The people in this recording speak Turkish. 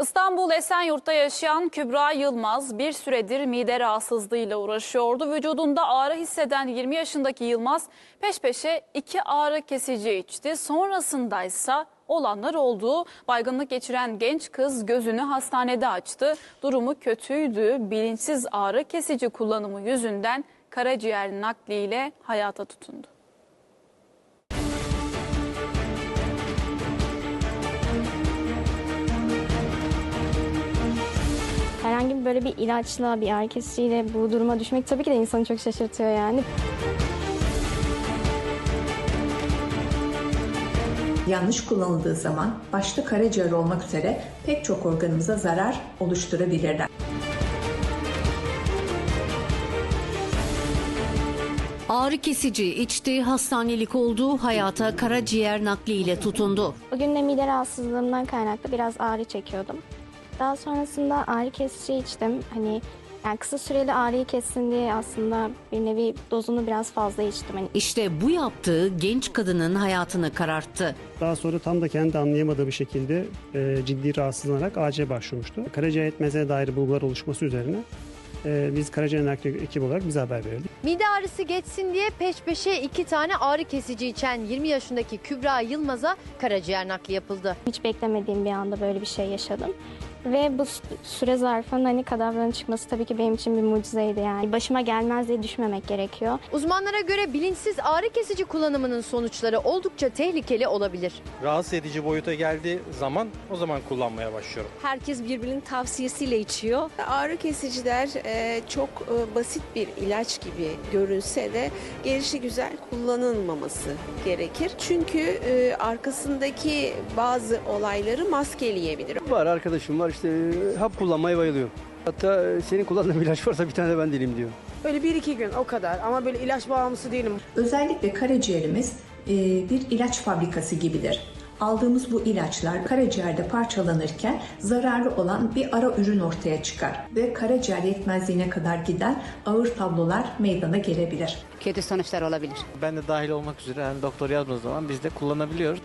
İstanbul Esenyurt'ta yaşayan Kübra Yılmaz bir süredir mide rahatsızlığıyla uğraşıyordu. Vücudunda ağrı hisseden 20 yaşındaki Yılmaz peş peşe iki ağrı kesici içti. Sonrasında ise olanlar oldu. Baygınlık geçiren genç kız gözünü hastanede açtı. Durumu kötüydü. Bilinçsiz ağrı kesici kullanımı yüzünden karaciğer nakliyle hayata tutundu. Herhangi böyle bir ilaçla, bir ağrı kesiciyle bu duruma düşmek tabii ki de insanı çok şaşırtıyor yani. Yanlış kullanıldığı zaman başta karaciğer olmak üzere pek çok organımıza zarar oluşturabilirler. Ağrı kesici içti, hastanelik oldu, hayata karaciğer nakliyle tutundu. O gün de mide rahatsızlığımdan kaynaklı biraz ağrı çekiyordum. Daha sonrasında ağrı kesici içtim. Hani yani kısa süreli ağrıyı kessin diye aslında bir nevi dozunu biraz fazla içtim. Hani İşte bu yaptığı genç kadının hayatını kararttı. Daha sonra tam da kendi anlayamadığı bir şekilde e, ciddi rahatsızlanarak AC'ye başvurmuştu. Karaciğer yetmezliğine dair bulgular oluşması üzerine e, biz karaciğer nakli ekibi olarak bize haber verildi. Mide ağrısı geçsin diye peş peşe iki tane ağrı kesici içen 20 yaşındaki Kübra Yılmaz'a karaciğer nakli yapıldı. hiç beklemediğim bir anda böyle bir şey yaşadım. Ve bu sü- süre zarfında hani kadavranın çıkması tabii ki benim için bir mucizeydi yani. Başıma gelmez diye düşmemek gerekiyor. Uzmanlara göre bilinçsiz ağrı kesici kullanımının sonuçları oldukça tehlikeli olabilir. rahatsız edici boyuta geldiği zaman o zaman kullanmaya başlıyorum. Herkes birbirinin tavsiyesiyle içiyor. Ağrı kesiciler e, çok e, basit bir ilaç gibi görünse de gelişi güzel kullanılmaması gerekir. Çünkü e, arkasındaki bazı olayları maskeleyebilir. Var arkadaşım var işte hap kullanmaya bayılıyor. Hatta e, senin kullandığın bir ilaç varsa bir tane de ben deneyeyim diyor. Böyle bir iki gün o kadar ama böyle ilaç bağımlısı değilim. Özellikle karaciğerimiz e, bir ilaç fabrikası gibidir. Aldığımız bu ilaçlar karaciğerde parçalanırken zararlı olan bir ara ürün ortaya çıkar ve karaciğer yetmezliğine kadar giden ağır tablolar meydana gelebilir. kötü sonuçlar olabilir. Ben de dahil olmak üzere yani doktor yazmadığı zaman biz de kullanabiliyoruz.